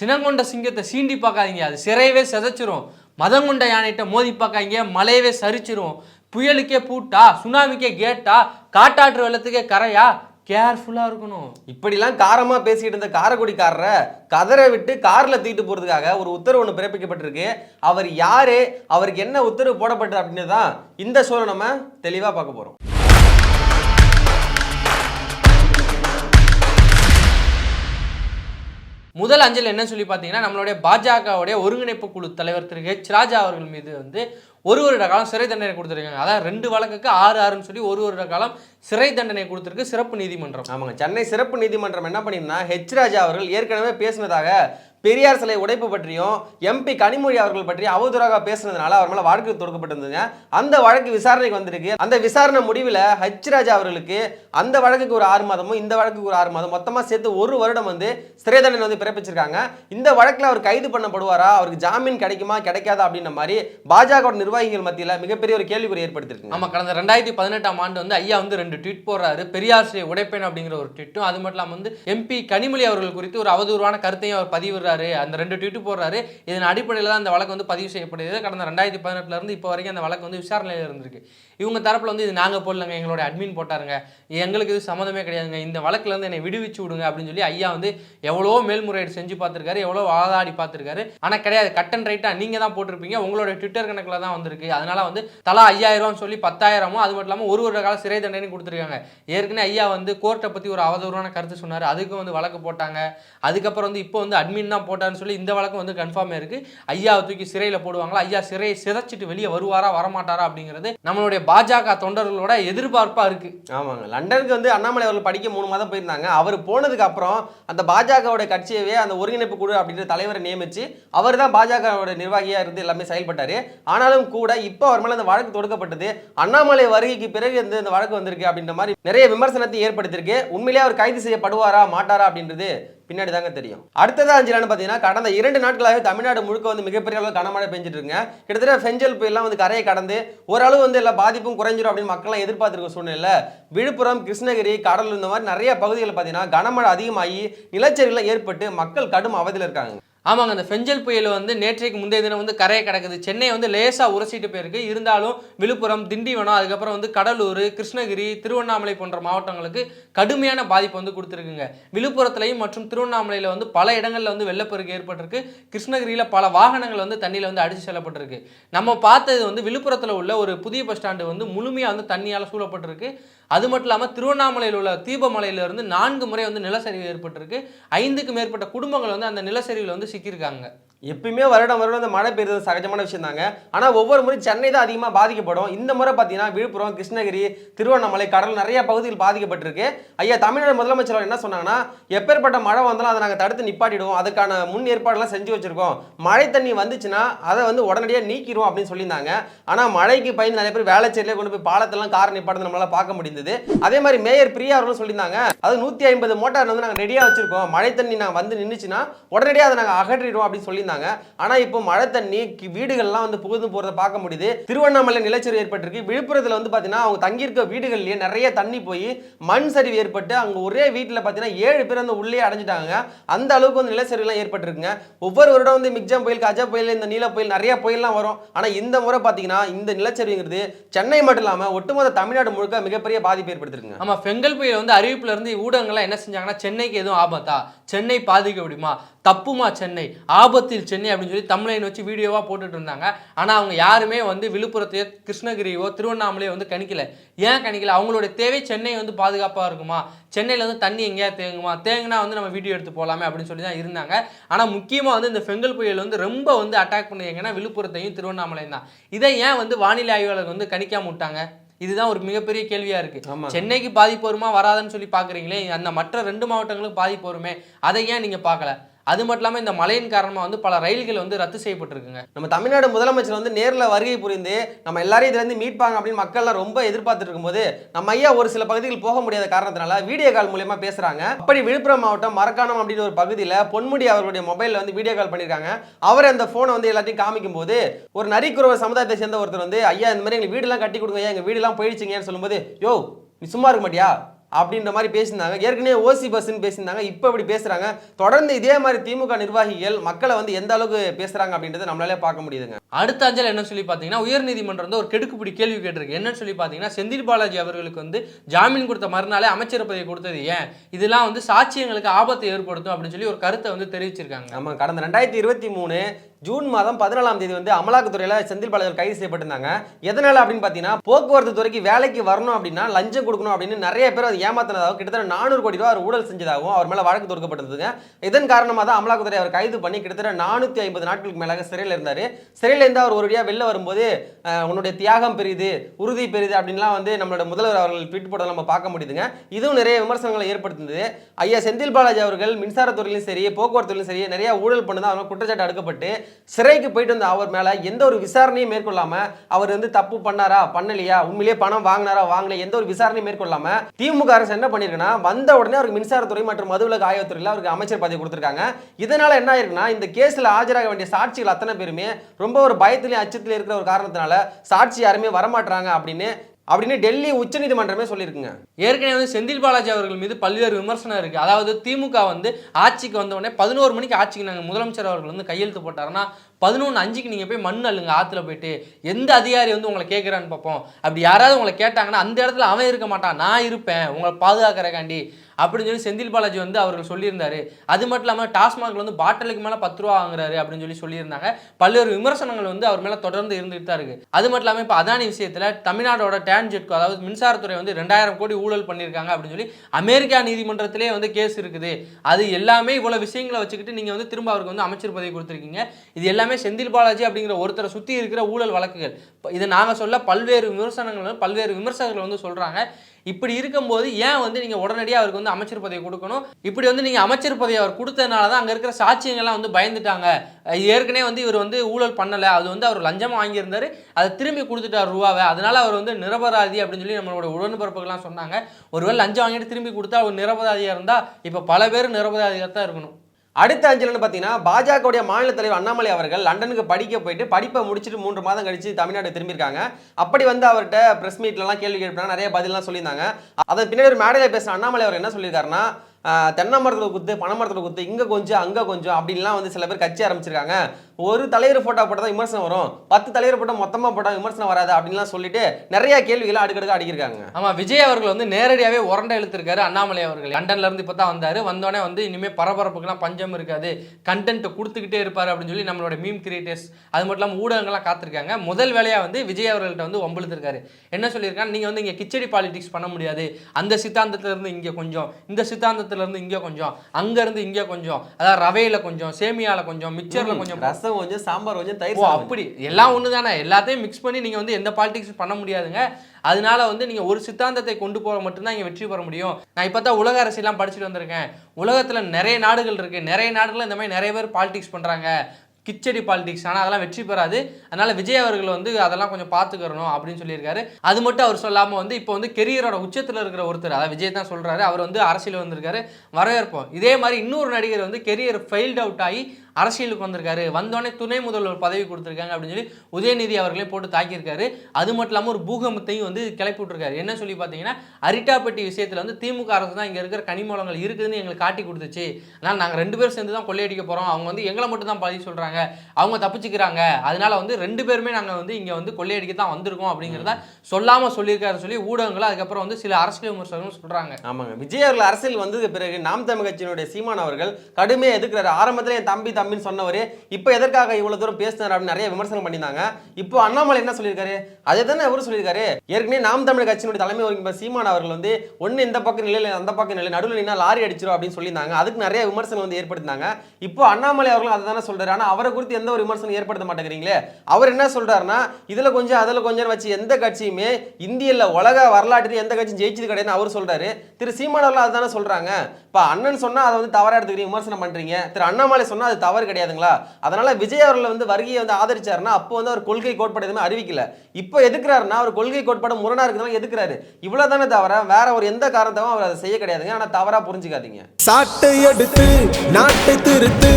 சினங்கொண்ட சிங்கத்தை சீண்டி பார்க்காதீங்க. அது சிறையவே சிதைச்சிரும். மதம் கொண்ட யானைகிட்ட மோதி பார்க்காதீங்க. மலையவே சரிச்சிரும். புயலுக்கே பூட்டா சுனாமிக்கே கேட்டா காட்டாற்று வெள்ளத்துக்கே கரையா? கேர்ஃபுல்லாக இருக்கணும். இப்படிலாம் காரமாக பேசிகிட்டு இருந்த காரக்குடிக்காரரை கதரை விட்டு காரில் தீட்டு போகிறதுக்காக ஒரு உத்தரவு ஒன்று பிறப்பிக்கப்பட்டிருக்கு. அவர் யாரு? அவருக்கு என்ன உத்தரவு போடப்பட்டது அப்படின்னு தான் இந்த சூழல் நம்ம தெளிவாக பார்க்க போகிறோம் முதல் அஞ்சல் என்ன சொல்லி பார்த்தீங்கன்னா நம்மளுடைய பாஜகவுடைய ஒருங்கிணைப்பு குழு தலைவர் திரு ஹெச் ராஜா அவர்கள் மீது வந்து ஒரு வருட காலம் சிறை தண்டனை கொடுத்துருக்காங்க. அதான் ரெண்டு வழக்குக்கு ஆறு ஆறுன்னு சொல்லி ஒரு வருட காலம் சிறை தண்டனை கொடுத்துருக்கு சிறப்பு நீதிமன்றம். ஆமாங்க. சென்னை சிறப்பு நீதிமன்றம் என்ன பண்ணியிருந்தா ஹெச் ராஜா அவர்கள் ஏற்கனவே பேசினதாக பெரியார் சிலை உடைப்பு பற்றியும் எம்பி கனிமொழி அவர்கள் பற்றி அவதூறாக பேசுனதுனால அவர் மேலே வழக்கு தொடுக்கப்பட்டிருந்ததுங்க. அந்த வழக்கு விசாரணைக்கு வந்திருக்கு. அந்த விசாரணை முடிவில் ஹச்ராஜா அவர்களுக்கு அந்த வழக்குக்கு ஒரு ஆறு மாதமும் இந்த வழக்குக்கு ஒரு ஆறு மாதம் மொத்தமாக சேர்த்து ஒரு வருடம் வந்து சிறை தண்டனை வந்து பிறப்பிச்சிருக்காங்க. இந்த வழக்கில் அவர் கைது பண்ணப்படுவாரா? அவருக்கு ஜாமீன் கிடைக்குமா? கிடைக்காதா? அப்படின்ற மாதிரி பாஜக நிர்வாகிகள் மத்தியில் மிகப்பெரிய ஒரு கேள்விக்குறி ஏற்படுத்திருக்கு நம்ம கடந்த ரெண்டாயிரத்தி பதினெட்டாம் ஆண்டு வந்து ஐயா வந்து ரெண்டு ட்வீட் போடுறாரு. பெரியார் சிலை உடைப்பேன் அப்படிங்கிற ஒரு ட்வீட்டும் அது மட்டும் இல்லாமல் வந்து எம்பி கனிமொழி அவர்கள் குறித்து ஒரு அவதூறான கருத்தையும் அவர் பதிவிடுறாரு. அந்த ரெண்டு ட்வீட்டு போடுறாரு. இதன் அடிப்படையில் தான் அந்த வழக்கு வந்து பதிவு செய்யப்படுது. கடந்த ரெண்டாயிரத்தி பதினெட்டுலேருந்து இப்போ வரைக்கும் அந்த வழக்கு வந்து விசாரணையில் இருந்திருக்கு. இவங்க தரப்பில் வந்து இது நாங்கள் போடலங்க எங்களோட அட்மின் போட்டாருங்க. எங்களுக்கு இது சம்மந்தமே கிடையாதுங்க. இந்த வழக்குலேருந்து என்னை விடுவிச்சு விடுங்க அப்படின்னு சொல்லி ஐயா வந்து எவ்வளோ மேல்முறையீடு செஞ்சு பார்த்துருக்காரு எவ்வளோ வாதாடி பார்த்துருக்காரு. ஆனால் கிடையாது கட் அண்ட் ரைட்டாக நீங்க தான் போட்டிருப்பீங்க. உங்களோட ட்விட்டர் கணக்கில் தான் வந்திருக்கு. அதனால் வந்து தலா ஐயாயிரம் சொல்லி பத்தாயிரமும் அது மட்டும் இல்லாமல் ஒரு ஒரு கால சிறை தண்டனை கொடுத்துருக்காங்க. ஏற்கனவே ஐயா வந்து கோர்ட்டை பற்றி ஒரு அவதூறான கருத்து சொன்னார். அதுக்கு வந்து வழக்கு போட்டாங்க. அதுக்கப்புறம் வந்து இப்போ வந்து அட்மின் தான் போட்டாருன்னு சொல்லி இந்த வழக்கம் வந்து கன்ஃபார்ம் இருக்கு ஐயாவை தூக்கி சிறையில் போடுவாங்களா? ஐயா சிறையை சிதைச்சிட்டு வெளியே வருவாரா வரமாட்டாரா அப்படிங்கிறது நம்மளுடைய பாஜக தொண்டர்களோட எதிர்பார்ப்பா இருக்கு. ஆமாங்க. லண்டனுக்கு வந்து அண்ணாமலை அவர்கள் படிக்க மூணு மாதம் போயிருந்தாங்க. அவர் போனதுக்கு அப்புறம் அந்த பாஜகவோட கட்சியவே அந்த ஒருங்கிணைப்பு குழு அப்படின்ற தலைவரை நியமிச்சு அவர் தான் பாஜகவோட நிர்வாகியா இருந்து எல்லாமே செயல்பட்டாரு. ஆனாலும் கூட இப்போ அவர் மேலே அந்த வழக்கு தொடுக்கப்பட்டது. அண்ணாமலை வருகைக்கு பிறகு வந்து இந்த வழக்கு வந்திருக்கு அப்படின்ற மாதிரி நிறைய விமர்சனத்தை ஏற்படுத்தியிருக்கு. உண்மையிலேயே அவர் கைது செய்யப்படுவாரா மாட்டாரா அப்படின்றது பின்னாடி தாங்க தெரியும். அடுத்ததா அஞ்சலான்னு பார்த்தீங்கன்னா கடந்த இரண்டு நாட்களாகவே தமிழ்நாடு முழுக்க வந்து மிகப்பெரிய அளவு கனமழை பெஞ்சிட்டு இருக்குங்க கிட்டத்தட்ட ஃபெஞ்சல் புயலாம் வந்து கரையை கடந்து ஓரளவு வந்து எல்லா பாதிப்பும் குறைஞ்சிரும் அப்படின்னு மக்கள்லாம் எதிர்பார்த்துருக்க சூழ்நிலை விழுப்புரம் கிருஷ்ணகிரி கடலூர் இந்த மாதிரி நிறைய பகுதிகளில் பார்த்தீங்கன்னா கனமழை அதிகமாகி நிலச்சரிவுலாம் ஏற்பட்டு மக்கள் கடும் அவதியில் இருக்காங்க. ஆமாங்க அந்த ஃபெஞ்சல் புயல் வந்து நேற்றைக்கு முந்தைய தினம் வந்து கரையை கிடக்குது. சென்னை வந்து லேசாக உரசிட்டு போயிருக்கு. இருந்தாலும் விழுப்புரம் திண்டிவனம் அதுக்கப்புறம் வந்து கடலூர் கிருஷ்ணகிரி திருவண்ணாமலை போன்ற மாவட்டங்களுக்கு கடுமையான பாதிப்பு வந்து கொடுத்துருக்குங்க. விழுப்புரத்துலையும் மற்றும் திருவண்ணாமலையில் வந்து பல இடங்களில் வந்து வெள்ளப்பெருக்கு ஏற்பட்டிருக்கு. கிருஷ்ணகிரியில் பல வாகனங்கள் வந்து தண்ணியில் வந்து அடித்து செல்லப்பட்டிருக்கு. நம்ம பார்த்தது வந்து விழுப்புரத்தில் உள்ள ஒரு புதிய பஸ் ஸ்டாண்டு வந்து முழுமையாக வந்து தண்ணியால் சூழப்பட்டிருக்கு. அது மட்டும் இல்லாமல் திருவண்ணாமலையில் உள்ள தீபமலையிலிருந்து நான்கு முறை வந்து நிலச்சரிவு ஏற்பட்டிருக்கு. ஐந்துக்கு மேற்பட்ட குடும்பங்கள் வந்து அந்த நிலச்சரிவில் வந்து சிக்கியிருக்காங்க. எப்பயுமே வருடம் வருடம் இந்த மழை பெய்யுறது சகஜமான விஷயம் தாங்க ஆனால் ஒவ்வொரு முறை சென்னை தான் அதிகமாக பாதிக்கப்படும். இந்த முறை பார்த்தீங்கன்னா விழுப்புரம் கிருஷ்ணகிரி திருவண்ணாமலை கடல் நிறைய பகுதிகள் பாதிக்கப்பட்டிருக்கு. ஐயா தமிழ்நாடு முதலமைச்சர் என்ன சொன்னாங்கன்னா எப்பேற்பட்ட மழை வந்தாலும் அதை நாங்கள் தடுத்து நிப்பாட்டிடுவோம். அதுக்கான முன் ஏற்பாடெல்லாம் செஞ்சு வச்சிருக்கோம். மழை தண்ணி வந்துச்சுன்னா அதை வந்து உடனடியாக நீக்கிடுவோம் அப்படின்னு சொல்லியிருந்தாங்க. ஆனால் மழைக்கு பயந்து நிறைய பேர் வேலைச்சேரியிலே கொண்டு போய் பாலத்தெல்லாம் கார் நிப்பாடுறது நம்மளால் பார்க்க முடிந்தது. அதே மாதிரி மேயர் பிரியா அவர்களும் சொல்லியிருந்தாங்க அது நூற்றி ஐம்பது மோட்டார் வந்து நாங்கள் ரெடியாக வச்சிருக்கோம். மழை தண்ணி நாங்கள் வந்து நின்றுச்சுன்னா உடனடியாக அதை நாங்கள் அகற்றிடுவோம் அப்படின்னு சொல்லியிருந்தாங்க. ஆனா இப்போ மழை தண்ணி வீடுகள்லாம் வந்து புகுந்து போறதை பார்க்க முடியுது. திருவண்ணாமலை நிலச்சரிவு ஏற்பட்டிருக்கு. விழுப்புரத்தில் வந்து பார்த்தீங்கன்னா அவங்க தங்கியிருக்க வீடுகள்லயே நிறைய தண்ணி போய் மண் சரிவு ஏற்பட்டு அங்க ஒரே வீட்டில் பார்த்தீங்கன்னா ஏழு பேர் வந்து உள்ளே அடைஞ்சிட்டாங்க. அந்த அளவுக்கு வந்து நிலச்சரிவுலாம் ஏற்பட்டிருக்குங்க. ஒவ்வொரு வருடம் வந்து மிக்ஜாம் புயல் கஜா புயல் இந்த நீல புயல் நிறைய புயல்லாம் வரும். ஆனா இந்த முறை பார்த்தீங்கன்னா இந்த நிலச்சரிவுங்கிறது சென்னை மட்டும் இல்லாம ஒட்டுமொத்த தமிழ்நாடு முழுக்க மிகப்பெரிய பாதிப்பு ஏற்படுத்திருக்குங்க. ஆமா பெங்கல் புயல் வந்து அறிவிப்புல இருந்து ஊடகங்கள்லாம் என்ன செஞ்சாங்கன்னா சென்னைக்கு எதுவும் ஆபத்தா? சென்னை பாதிக்க முடியுமா? தப்புமா சென்னை? ஆபத்தில் சென்னை அப்படின்னு சொல்லி தமிழன் வச்சு வீடியோவா போட்டுட்டு இருந்தாங்க ஆனா அவங்க யாருமே வந்து விழுப்புரத்தையோ கிருஷ்ணகிரியோ திருவண்ணாமலையோ வந்து கணிக்கல. ஏன் கணிக்கல? அவங்களுடைய தேவை சென்னை வந்து பாதுகாப்பா இருக்குமா? சென்னையில வந்து தண்ணி எங்கேயா தேங்குமா? தேங்குனா வந்து நம்ம வீடியோ எடுத்து போகலாமே அப்படின்னு சொல்லி தான் இருந்தாங்க. ஆனா முக்கியமா வந்து இந்த பெங்கல் புயல் வந்து ரொம்ப வந்து அட்டாக் பண்ணது எங்கன்னா விழுப்புரத்தையும் திருவண்ணாமலையும் தான். இதை ஏன் வந்து வானிலை ஆய்வாளர்கள் வந்து கணிக்காம விட்டாங்க? இதுதான் ஒரு மிகப்பெரிய கேள்வியா இருக்கு. சென்னைக்கு பாதிப்பு வருமா வராதுன்னு சொல்லி பார்க்குறீங்களே அந்த மற்ற ரெண்டு மாவட்டங்களுக்கு பாதிப்பு வருமே அதை ஏன் நீங்கள் பார்க்கல அது மட்டும் இல்லாமல் இந்த மழையின் காரணமாக வந்து பல ரயில்கள் வந்து ரத்து செய்யப்பட்டிருக்குங்க. நம்ம தமிழ்நாடு முதலமைச்சர் வந்து நேரில் வருகை புரிந்து நம்ம எல்லாரையும் இதுலேருந்து மீட்பாங்க அப்படின்னு மக்கள்லாம் ரொம்ப எதிர்பார்த்துட்டு இருக்கும்போது நம்ம ஐயா ஒரு சில பகுதிகள் போக முடியாத காரணத்தினால வீடியோ கால் மூலியமா பேசுகிறாங்க அப்படி விழுப்புரம் மாவட்டம் மரக்காணம் அப்படின்னு ஒரு பகுதியில் பொன்முடி அவர்களுடைய மொபைலில் வந்து வீடியோ கால் பண்ணியிருக்காங்க அவர் அந்த ஃபோனை வந்து எல்லாத்தையும் காமிக்கும் போது ஒரு நரிக்குறவர் சமுதாயத்தை சேர்ந்த ஒருத்தர் வந்து ஐயா இந்த மாதிரி எங்களுக்கு வீடெல்லாம் கட்டி கொடுங்க ஐயா எங்கள் வீடெல்லாம் போயிடுச்சுங்கன்னு சொல்லும்போது யோ நீ சும்மா இருக்க மாட்டியா? அப்படின்ற மாதிரி பேசியிருந்தாங்க. ஏற்கனவே ஓசி பஸ்ன்னு பேசியிருந்தாங்க. இப்போ இப்படி பேசுறாங்க. தொடர்ந்து இதே மாதிரி திமுக நிர்வாகிகள் மக்களை வந்து எந்த அளவுக்கு பேசுறாங்க அப்படின்றத நம்மளாலே பார்க்க முடியுதுங்க. அடுத்த அஞ்சல் என்ன சொல்லி பார்த்தீங்கன்னா உயர்நீதிமன்றம் வந்து ஒரு கெடுக்குப்பிடி கேள்வி கேட்டிருக்கு. என்னன்னு சொல்லி பார்த்தீங்கன்னா செந்தில் பாலாஜி அவர்களுக்கு வந்து ஜாமீன் கொடுத்த மறுநாளே அமைச்சர் பதவி கொடுத்தது ஏன்? இதெல்லாம் வந்து சாட்சியங்களுக்கு ஆபத்தை ஏற்படுத்தும் அப்படின்னு சொல்லி ஒரு கருத்தை வந்து தெரிவிச்சிருக்காங்க. நம்ம கடந்த ரெண்டாயிரத்தி இருபத்தி மூணு ஜூன் மாதம் பதினாலாம் தேதி வந்து அமலாக்கத்துறையில் செந்தில் பாலாஜி கைது செய்யப்பட்டிருந்தாங்க. எதனால அப்படின்னு பார்த்தீங்கன்னா போக்குவரத்து துறைக்கு வேலைக்கு வரணும் அப்படின்னா லஞ்சம் கொடுக்கணும் அப்படின்னு நிறைய பேர் அதை ஏமாத்தினதாகவும் கிட்டத்தட்ட நானூறு கோடி ரூபா அவர் ஊழல் செஞ்சதாகவும் அவர் மேலே வழக்கு தொடுக்கப்பட்டிருந்ததுங்க. இதன் காரணமாக தான் அமலாக்கத்துறை அவர் கைது பண்ணி கிட்டத்தட்ட நானூற்றி ஐம்பது நாட்களுக்கு மேலாக சிறையில் இருந்தார். சிறையில் இருந்து அவர் ஒரு வெளில வரும்போது உன்னுடைய தியாகம் பெரியுது உறுதி பெரிது அப்படின்லாம் வந்து நம்மளோட முதல்வர் அவர்கள் ட்வீட் போட்டதை நம்ம பார்க்க முடியுதுங்க. இதுவும் நிறைய விமர்சனங்களை ஏற்படுத்தினது ஐயா செந்தில் பாலாஜி அவர்கள் மின்சாரத்துறையிலும் சரி போக்குவரத்துலையும் சரி நிறைய ஊழல் பண்ணதான் அவங்க குற்றச்சாட்டு அடுக்கப்பட்டு சிறைக்கு போயிட்டு வந்த அவர் மேலே எந்த ஒரு விசாரணையும் மேற்கொள்ளாமல் அவர் வந்து தப்பு பண்ணாரா பண்ணலையா உண்மையிலேயே பணம் வாங்கினாரா வாங்கல எந்த ஒரு விசாரணையும் மேற்கொள்ளாமல் திமுக அரசு என்ன பண்ணியிருக்குன்னா வந்த உடனே அவருக்கு மின்சாரத்துறை மற்றும் மதுவிலக்கு ஆய்வுத்துறையில் அவருக்கு அமைச்சர் பதவி கொடுத்துருக்காங்க. இதனால் என்ன ஆயிருக்குன்னா இந்த கேஸில் ஆஜராக வேண்டிய சாட்சிகள் அத்தனை பேருமே ரொம்ப ஒரு பயத்திலையும் அச்சத்திலையும் இருக்கிற ஒரு காரணத்தினால சாட்சி யாருமே வரமாட்டாங்க அப்படின்னு அப்படின்னு டெல்லி உச்சநீதிமன்றமே சொல்லியிருக்குங்க. ஏற்கனவே வந்து செந்தில் பாலாஜி அவர்கள் மீது பல்வேறு விமர்சனம் இருக்குது அதாவது திமுக வந்து ஆட்சிக்கு வந்த உடனே பதினோரு மணிக்கு ஆட்சிக்கு நாங்கள் முதலமைச்சர் அவர்கள் வந்து கையெழுத்து போட்டாருன்னா பதினொன்று அஞ்சுக்கு நீங்கள் போய் மண் அள்ளுங்க ஆற்றுல போயிட்டு. எந்த அதிகாரி வந்து உங்களை கேட்குறான்னு பார்ப்போம். அப்படி யாராவது உங்களை கேட்டாங்கன்னா அந்த இடத்துல அவன் இருக்க மாட்டான். நான் இருப்பேன். உங்களை பாதுகாக்கிறக்காண்டி. அப்படின்னு சொல்லி செந்தில் பாலாஜி வந்து அவர்கள் சொல்லியிருந்தாரு. அது மட்டும் இல்லாமல் டாஸ்மாகில் வந்து பாட்டிலுக்கு மேலே பத்து ரூபா வாங்குறாரு அப்படின்னு சொல்லி சொல்லியிருந்தாங்க. பல்வேறு விமர்சனங்கள் வந்து அவர் மேலே தொடர்ந்து இருந்துகிட்டு தான் இருக்குது அது மட்டும் இல்லாமல் இப்போ அதானி விஷயத்தில் தமிழ்நாடோட டேன்ஜெட்கோ அதாவது மின்சாரத்துறை வந்து ரெண்டாயிரம் கோடி ஊழல் பண்ணியிருக்காங்க அப்படின்னு சொல்லி அமெரிக்கா நீதிமன்றத்திலே வந்து கேஸ் இருக்குது. அது எல்லாமே இவ்வளோ விஷயங்களை வச்சுக்கிட்டு நீங்கள் வந்து திரும்ப அவருக்கு வந்து அமைச்சர் பதவி கொடுத்துருக்கீங்க. இது எல்லாமே செந்தில் பாலாஜி அப்படிங்கிற ஒருத்தரை சுற்றி இருக்கிற ஊழல் வழக்குகள். இதை நாங்கள் சொல்ல பல்வேறு விமர்சனங்கள் பல்வேறு விமர்சகர்கள் வந்து சொல்கிறாங்க இப்படி இருக்கும்போது ஏன் வந்து நீங்கள் உடனடியாக அவருக்கு வந்து அமைச்சர் பதவி கொடுக்கணும்? இப்படி வந்து நீங்கள் அமைச்சர் பதவி அவர் கொடுத்ததுனால தான் அங்கே இருக்கிற சாட்சியங்கள்லாம் வந்து பயந்துட்டாங்க. ஏற்கனவே வந்து இவர் வந்து ஊழல் பண்ணலை. அது வந்து அவர் லஞ்சமாக வாங்கியிருந்தார். அதை திரும்பி கொடுத்துட்டார் ரூபாவை. அதனால் அவர் வந்து நிரபராதி அப்படின்னு சொல்லி நம்மளோட உடன்பிறப்புகள்லாம் சொன்னாங்க. ஒருவேளை லஞ்சம் வாங்கிட்டு திரும்பி கொடுத்தா அவர் நிரபராதியாக இருந்தால் இப்போ பல பேர் நிரபராதியாக தான் இருக்கணும். அடுத்த அஞ்சல்னு பார்த்தீங்கன்னா பாஜகவுடைய மாநில தலைவர் அண்ணாமலை அவர்கள் லண்டனுக்கு படிக்க போயிட்டு படிப்பை முடிச்சுட்டு மூன்று மாதம் கழிச்சு தமிழ்நாடு திரும்பியிருக்காங்க. அப்படி வந்து அவர்கிட்ட பிரஸ் மீட்லலாம் கேள்வி கேட்பாங்க நிறைய பதிலாம் சொல்லியிருந்தாங்க. அதன் பின்னாடி ஒரு மேடையில் பேசுகிற அண்ணாமலை அவர் என்ன சொல்லியிருக்காருன்னா தென்னை மரத்தில் குத்து பனை மரத்தில் குத்து இங்கே கொஞ்சம் அங்கே கொஞ்சம் அப்படின்லாம் வந்து சில பேர் கட்சி ஆரம்பிச்சிருக்காங்க. ஒரு தலைவர் ஃபோட்டோ போட்டால் தான் விமர்சனம் வரும். பத்து தலைவர் போட்டால் மொத்தமாக போட்டால் விமர்சனம் வராது அப்படின்லாம் சொல்லிட்டு நிறைய கேள்விகளை அடுக்கடுக்கு அடிக்கிருக்காங்க. ஆமா விஜய் அவர்கள் வந்து நேரடியாகவே உரண்டை இழுத்திருக்காரு அண்ணாமலை அவர்கள். லண்டன்ல இருந்து இப்போ தான் வந்தாரு. வந்தோடனே வந்து இனிமேல் பரபரப்புக்கெல்லாம் பஞ்சம் இருக்காது. கண்டென்ட் கொடுத்துக்கிட்டே இருப்பாரு அப்படின்னு சொல்லி நம்மளோட மீம் கிரியேட்டர்ஸ் அது மட்டும் இல்லாமல் ஊடகங்கள்லாம் காத்திருக்காங்க. முதல் வேலையா வந்து விஜய் அவர்கள்ட்ட வந்து வம்பிழுத்திருக்காரு. என்ன சொல்லியிருக்காங்க நீங்க வந்து இங்க கிச்சடி பாலிடிக்ஸ் பண்ண முடியாது. அந்த சித்தாந்தத்துல இருந்து இங்க கொஞ்சம். இந்த சித்தாந்தத்துல இருந்து இங்க கொஞ்சம். அங்க இருந்து இங்க கொஞ்சம். அதாவது ரவையில கொஞ்சம் சேமியால கொஞ்சம் மிக்சர்ல கொஞ்சம் ரசம் கொஞ்சம் சாம்பார் கொஞ்சம் தயிர். அப்படி. எல்லாம் ஒன்று தானே எல்லாத்தையும் மிக்ஸ் பண்ணி நீங்கள் வந்து எந்த பாலிடிக்ஸ் பண்ண முடியாதுங்க. அதனால வந்து நீங்கள் ஒரு சித்தாந்தத்தை கொண்டு போக மட்டும்தான் இங்கே வெற்றி பெற முடியும். நான் இப்போ தான் உலக அரசியலாம் படிச்சுட்டு வந்திருக்கேன். உலகத்தில் நிறைய நாடுகள் இருக்குது நிறைய நாடுகளில் இந்த மாதிரி நிறைய பேர் பாலிடிக்ஸ் பண்ணுறாங்க கிச்சடி பாலிடிக்ஸ் ஆனால் அதெல்லாம் வெற்றி பெறாது. அதனால விஜய் அவர்கள் வந்து அதெல்லாம் கொஞ்சம் பார்த்துக்கிறணும் அப்படின்னு சொல்லியிருக்காரு. அது மட்டும் அவர் சொல்லாமல் வந்து இப்போ வந்து கெரியரோட உச்சத்தில் இருக்கிற ஒருத்தர் அதாவது விஜய் தான் சொல்கிறாரு அவர் வந்து அரசியல் வந்திருக்காரு. வரவேற்போம். இதே மாதிரி இன்னொரு நடிகர் வந்து கெரியர் ஃபெயில்ட் அவுட் ஆகி அரசியலுக்கு வந்திருக்காரு. வந்தோடனே துணை முதல்வர் பதவி கொடுத்துருக்காங்க அப்படின்னு சொல்லி உதயநிதி அவர்களே போட்டு தாக்கியிருக்காரு. அது மட்டும் இல்லாமல் ஒரு பூகம்பத்தையும் வந்து கிளப்பி விட்டுருக்காரு. என்ன சொல்லி பார்த்தீங்கன்னா அரிட்டாப்பட்டி விஷயத்தில் வந்து திமுக அரசு தான் இங்கே இருக்கிற கனிமூலங்கள் இருக்குதுன்னு எங்களுக்கு காட்டி கொடுத்துச்சு. அதனால் நாங்கள் ரெண்டு பேரும் சேர்ந்து தான் கொள்ளையடிக்க போகிறோம் அவங்க வந்து எங்களை மட்டும் தான் பதிவு சொல்கிறாங்க அவங்க தப்பிச்சுக்கிறாங்க. அதனால வந்து ரெண்டு பேருமே நாங்கள் வந்து இங்கே வந்து கொள்ளையடிக்க தான் வந்திருக்கோம் அப்படிங்கிறத சொல்லாமல் சொல்லியிருக்காரு சொல்லி ஊடகங்கள் அதுக்கப்புறம் வந்து சில அரசியல் விமர்சகர்கள் சொல்கிறாங்க ஆமாங்க. விஜய் அவர்கள் அரசியல் வந்தது பிறகு நாம் தமிழ் கட்சியினுடைய சீமான் அவர்கள் கடுமையாக எதிர்க்கிறாரு. ஆரம்பத்தில் என் தம்பி தம்பின்னு சொன்னவர் இப்போ எதற்காக இவ்வளவு தூரம் பேசினார் அப்படின்னு நிறைய விமர்சனம் பண்ணியிருந்தாங்க. இப்போ அண்ணாமலை என்ன சொல்லியிருக்காரு? அதே தானே அவரும் சொல்லியிருக்காரு. ஏற்கனவே நாம் தமிழ் கட்சியினுடைய தலைமை வகிக்கும் சீமான் அவர்கள் வந்து ஒன்று இந்த பக்கம் நிலையில் அந்த பக்கம் நிலை நடுவில் நின்னா லாரி அடிச்சிரும் அப்படின்னு சொல்லியிருந்தாங்க. அதுக்கு நிறைய விமர்சனம் வந்து ஏற்படுத்தினாங்க இப்போ அண்ணாமலை அவர்களும் அதை தானே சொல்றாரு. ஆனால் அவரை குறித்து எந்த ஒரு விமர்சனம் ஏற்படுத்த மாட்டேங்கிறீங்களே? அவர் என்ன சொல்றாருன்னா இதுல கொஞ்சம் அதுல கொஞ்சம் வச்சு எந்த கட்சியுமே இந்தியில் உலக வரலாற்றில் எந்த கட்சியும் ஜெயிச்சது கிடையாதுன்னு அவர் சொல்றாரு. திரு சீமான் அவர்கள் அதுதானே சொல்றாங்க. இப்போ அண்ணன் சொன்னா அதை வந்து தவறாக எடுத்துக்கிறீங்க விமர்சனம் பண்றீங்க. திரு அண்ணாமலை சொன்னா அது தவறு கிடையாதுங்களா? அதனால விஜய் அவர்கள் வந்து வருகையை வந்து ஆதரிச்சாருன்னா அப்போ வந்து அவர் கொள்கை கோட்பாடு எதுவுமே அறிவிக்கல. இப்போ எதுக்குறாருன்னா அவர் கொள்கை கோட்பாடு முரணா இருக்கிறதால எதுக்குறாரு? இவ்வளவுதானே தவிர வேற ஒரு எந்த காரணத்தாவும் அவர் அதை செய்ய கிடையாதுங்க. ஆனா தவறா புரிஞ்சுக்காதீங்க. சாட்டை எடுத்து நாட்டை திருத்து.